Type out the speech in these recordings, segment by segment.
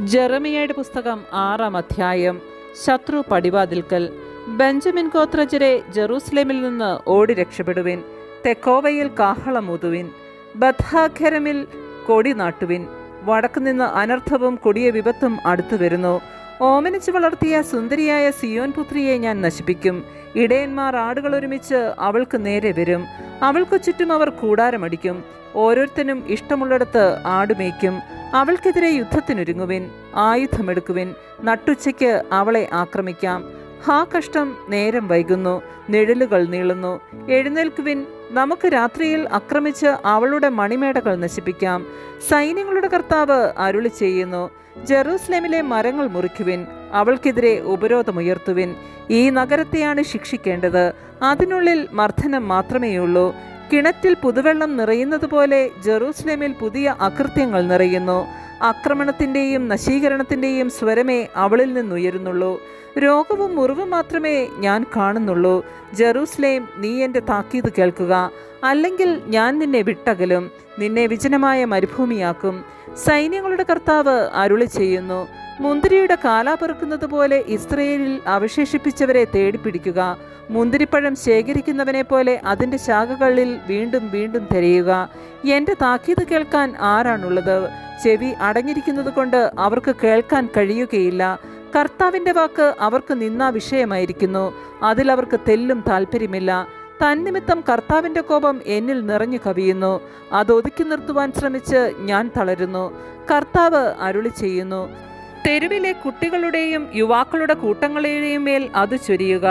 ജെറമിയയുടെ പുസ്തകം ആറാം അധ്യായം. ശത്രു പടിവാതിൽക്കൽ. ബെഞ്ചമിൻ ഗോത്രജരെ ജെറൂസലേമിൽ നിന്ന് ഓടി രക്ഷപ്പെടുവിൻ. തെക്കോവയിൽ കാഹളമൂതുവിൻ ബദ്ധാഖരമിൽ കൊടി നാട്ടുവിൻ. വടക്കുനിന്ന് അനർത്ഥവും കൊടിയ വിപത്തും അടുത്തു വരുന്നു. ഓമനിച്ചു വളർത്തിയ സുന്ദരിയായ സിയോൻ പുത്രിയെ ഞാൻ നശിപ്പിക്കും. ഇടയന്മാർ ആടുകൾ ഒരുമിച്ച് അവൾക്ക് നേരെ വരും. അവൾക്ക് ചുറ്റും അവർ കൂടാരമടിക്കും. ഓരോരുത്തനും ഇഷ്ടമുള്ളിടത്ത് ആടുമേയ്ക്കും അവൾക്കെതിരെ യുദ്ധത്തിനൊരുങ്ങുവിൻ ആയുധമെടുക്കുവിൻ. നട്ടുച്ചയ്ക്ക് അവളെ ആക്രമിക്കാം. ഹാ കഷ്ടം നേരം വൈകുന്നു നിഴലുകൾ നീളുന്നു. എഴുന്നേൽക്കുവിൻ നമുക്ക് രാത്രിയിൽ ആക്രമിച്ച് അവളുടെ മണിമേടകൾ നശിപ്പിക്കാം. സൈന്യങ്ങളുടെ കർത്താവ് അരുളി ചെയ്യുന്നു ജെറൂസലേമിലെ മരങ്ങൾ മുറിക്കുവിൻ. അവൾക്കെതിരെ ഉപരോധമുയർത്തുവിൻ. ഈ നഗരത്തെയാണ് ശിക്ഷിക്കേണ്ടത്. അതിനുള്ളിൽ മർദ്ദനം മാത്രമേയുള്ളൂ. കിണറ്റിൽ പുതുവെള്ളം നിറയുന്നത് പോലെ ജെറൂസലേമിൽ പുതിയ അകൃത്യങ്ങൾ നിറയുന്നു. ആക്രമണത്തിന്റെയും നശീകരണത്തിന്റെയും സ്വരമേ അവളിൽ നിന്നുയരുന്നുള്ളൂ. രോഗവും മുറിവും മാത്രമേ ഞാൻ കാണുന്നുള്ളൂ. ജെറൂസലേം നീ എന്റെ താക്കീത് കേൾക്കുക. അല്ലെങ്കിൽ ഞാൻ നിന്നെ വിട്ടകലും. നിന്നെ വിജനമായ മരുഭൂമിയാക്കും. സൈന്യങ്ങളുടെ കർത്താവ് അരുളി ചെയ്യുന്നു മുന്തിരിയുടെ കാല പെറുക്കുന്നത് പോലെ ഇസ്രയേലിൽ അവശേഷിപ്പിച്ചവരെ തേടിപ്പിടിക്കുക. മുന്തിരിപ്പഴം ശേഖരിക്കുന്നവനെ പോലെ അതിന്റെ ശാഖകളിൽ വീണ്ടും വീണ്ടും തിരയുക. എന്റെ താക്കീത് കേൾക്കാൻ ആരാണുള്ളത്? ചെവി അടഞ്ഞിരിക്കുന്നത് കൊണ്ട് അവർക്ക് കേൾക്കാൻ കഴിയുകയില്ല. കർത്താവിന്റെ വാക്ക് അവർക്ക് നിന്നാ വിഷയമായിരിക്കുന്നു. അതിൽ അവർക്ക് തെല്ലും താല്പര്യമില്ല തന്നിമിത്തം കർത്താവിന്റെ കോപം എന്നിൽ നിറഞ്ഞു കവിയുന്നു. അത് ഒതുക്കി നിർത്തുവാൻ ശ്രമിച്ച് ഞാൻ തളരുന്നു. കർത്താവ് അരുളി ചെയ്യുന്നു തെരുവിലെ കുട്ടികളുടെയും യുവാക്കളുടെ കൂട്ടങ്ങളുടെയും മേൽ അത് ചൊരിയുക.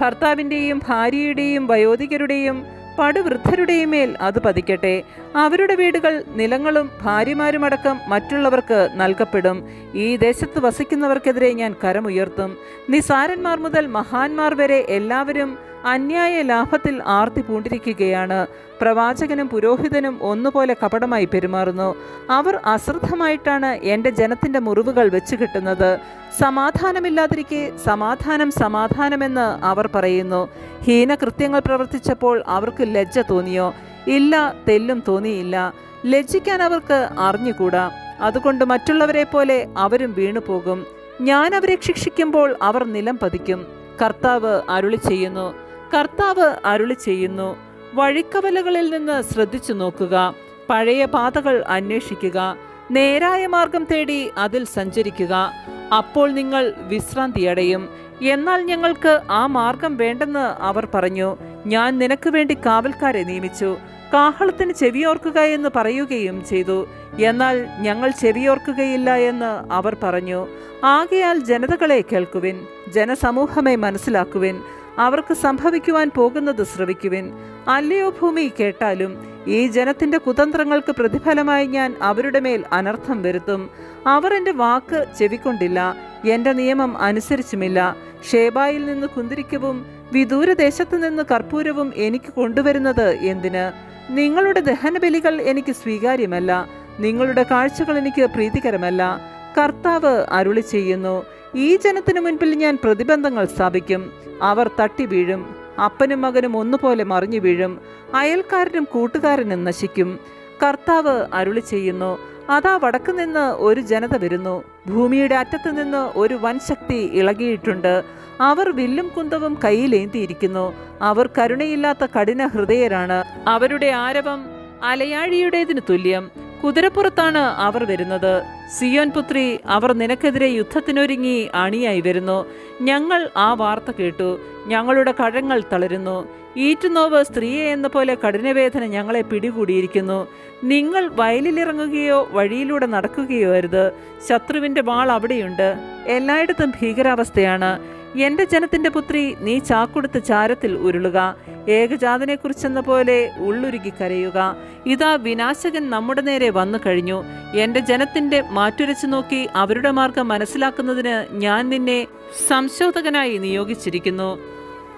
ഭർത്താവിന്റെയും ഭാര്യയുടെയും വയോധികരുടെയും പടുവൃദ്ധരുടെയും മേൽ അത് പതിക്കട്ടെ. അവരുടെ വീടുകൾ നിലങ്ങളും ഭാര്യമാരുമടക്കം മറ്റുള്ളവർക്ക് നൽകപ്പെടും. ഈ ദേശത്ത് വസിക്കുന്നവർക്കെതിരെ ഞാൻ കരമുയർത്തും. നിസാരന്മാർ മുതൽ മഹാന്മാർ വരെ എല്ലാവരും അന്യായ ലാഭത്തിൽ ആർത്തി പൂണ്ടിരിക്കുകയാണ്. പ്രവാചകനും പുരോഹിതനും ഒന്നുപോലെ കപടമായി പെരുമാറുന്നു. അവർ അശ്രദ്ധമായിട്ടാണ് എന്റെ ജനത്തിന്റെ മുറിവുകൾ വെച്ച് കിട്ടുന്നത്. സമാധാനമില്ലാതിരിക്കെ സമാധാനം സമാധാനമെന്ന് അവർ പറയുന്നു. ഹീനകൃത്യങ്ങൾ പ്രവർത്തിച്ചപ്പോൾ അവർക്ക് ലജ്ജ തോന്നിയോ? ഇല്ല തെല്ലും തോന്നിയില്ല. ലജ്ജിക്കാൻ അവർക്ക് അറിഞ്ഞുകൂടാ. അതുകൊണ്ട് മറ്റുള്ളവരെ പോലെ അവരും വീണുപോകും. ഞാൻ അവരെ ശിക്ഷിക്കുമ്പോൾ അവർ നിലം പതിക്കും. കർത്താവ് അരുളി ചെയ്യുന്നു. കർത്താവ് അരുളി ചെയ്യുന്നു. വഴിക്കവലകളിൽ നിന്ന് ശ്രദ്ധിച്ചു നോക്കുക പഴയ പാതകൾ അന്വേഷിക്കുക നേരായ മാർഗം തേടി അതിൽ സഞ്ചരിക്കുക. അപ്പോൾ നിങ്ങൾ വിശ്രാന്തിയടയും. എന്നാൽ ഞങ്ങൾക്ക് ആ മാർഗം വേണ്ടെന്ന് അവർ പറഞ്ഞു ഞാൻ നിനക്ക് വേണ്ടി കാവൽക്കാരെ നിയമിച്ചു. കാഹളത്തിന് ചെവിയോർക്കുക എന്ന് പറയുകയും ചെയ്തു. എന്നാൽ ഞങ്ങൾ ചെവിയോർക്കുകയില്ല എന്ന് അവർ പറഞ്ഞു. ആകയാൽ ജനതകളെ കേൾക്കുവിൻ ജനസമൂഹമെ മനസ്സിലാക്കുവിൻ. അവർക്ക് സംഭവിക്കുവാൻ പോകുന്നത് ശ്രവിക്കുവിൻ. അല്ലയോ ഭൂമി കേട്ടാലും ഈ ജനത്തിന്റെ കുതന്ത്രങ്ങൾക്ക് പ്രതിഫലമായി ഞാൻ അവരുടെ മേൽ അനർത്ഥം വരുത്തും. അവർ എന്റെ വാക്ക് ചെവിക്കൊണ്ടില്ല എന്റെ നിയമം അനുസരിച്ചുമില്ല. ഷേബായിൽ നിന്ന് കുന്തിരിക്കവും വിദൂരദേശത്തു നിന്ന് കർപ്പൂരവും എനിക്ക് കൊണ്ടുവരുന്നത് എന്തിന്? നിങ്ങളുടെ ദഹനബലികൾ എനിക്ക് സ്വീകാര്യമല്ല നിങ്ങളുടെ കാഴ്ചകൾ എനിക്ക് പ്രീതികരമല്ല. കർത്താവ് അരുളി ചെയ്യുന്നു ഈ ജനത്തിനു മുൻപിൽ ഞാൻ പ്രതിബന്ധങ്ങൾ സ്ഥാപിക്കും. അവർ തട്ടി വീഴും. അപ്പനും മകനും ഒന്നുപോലെ മറിഞ്ഞു വീഴും. അയൽക്കാരനും കൂട്ടുകാരനും നശിക്കും. കർത്താവ് അരുളി ചെയ്യുന്നു. അതാ വടക്കു നിന്ന് ഒരു ജനത വരുന്നു. ഭൂമിയുടെ അറ്റത്ത് നിന്ന് ഒരു വൻശക്തി ഇളകിയിട്ടുണ്ട്. അവർ വില്ലും കുന്തവും കയ്യിലേന്തിയിരിക്കുന്നു അവർ കരുണയില്ലാത്ത കഠിന ഹൃദയരാണ് അവരുടെ ആരവം അലയാഴിയുടേതിന് തുല്യം. കുതിരപ്പുറത്താണ് അവർ വരുന്നത്. സിയോൻ പുത്രി അവർ നിനക്കെതിരെ യുദ്ധത്തിനൊരുങ്ങി അണിയായി വരുന്നു. ഞങ്ങൾ ആ വാർത്ത കേട്ടു. ഞങ്ങളുടെ കഴങ്ങൾ തളരുന്നു. ഈറ്റുനോവ് സ്ത്രീയെ എന്ന പോലെ കഠിനവേദന ഞങ്ങളെ പിടികൂടിയിരിക്കുന്നു. നിങ്ങൾ വയലിലിറങ്ങുകയോ വഴിയിലൂടെ നടക്കുകയോ അരുത്. ശത്രുവിന്റെ വാൾ അവിടെയുണ്ട്. എല്ലായിടത്തും ഭീകരാവസ്ഥയാണ്. എന്റെ ജനത്തിന്റെ പുത്രി നീ ചാക്കൊടുത്ത് ചാരത്തിൽ ഉരുളുക. ഏകജാതനെക്കുറിച്ചെന്ന പോലെ ഉള്ളുരുകി കരയുക. ഇതാ വിനാശകൻ നമ്മുടെ നേരെ വന്നു കഴിഞ്ഞു. എന്റെ ജനത്തിന്റെ മാറ്റുരച്ചു നോക്കി അവരുടെ മാർഗം മനസ്സിലാക്കുന്നതിന് ഞാൻ നിന്നെ സംശോധകനായി നിയോഗിച്ചിരിക്കുന്നു.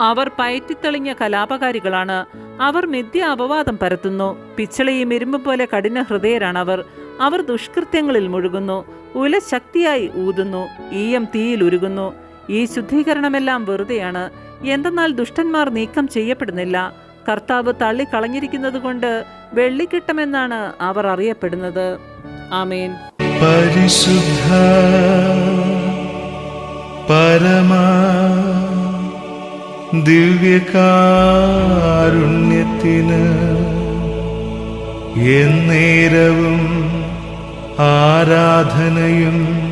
അവർ പയറ്റിത്തെളിഞ്ഞ കലാപകാരികളാണ്. അവർ മിഥ്യ അപവാദം പരത്തുന്നു. പിച്ചളയും ഇരുമ്പ് പോലെ കഠിന ഹൃദയരാണവർ. അവർ ദുഷ്കൃത്യങ്ങളിൽ മുഴുകുന്നു. ഉല ശക്തിയായി ഊതുന്നു. ഈയം തീയിൽ ഉരുകുന്നു. ഈ ശുദ്ധീകരണമെല്ലാം വെറുതെയാണ്. എന്തെന്നാൽ ദുഷ്ടന്മാർ നീക്കം ചെയ്യപ്പെടുന്നില്ല. കർത്താവ് തള്ളിക്കളഞ്ഞിരിക്കുന്നത് കൊണ്ട് വെള്ളിക്കിട്ടമെന്നാണ് അവർ അറിയപ്പെടുന്നത്. ആമേൻ. പരിശുദ്ധ പരമാ ദിവ്യകാരുണ്യത്തിന് എന്നേരവും ആരാധനയും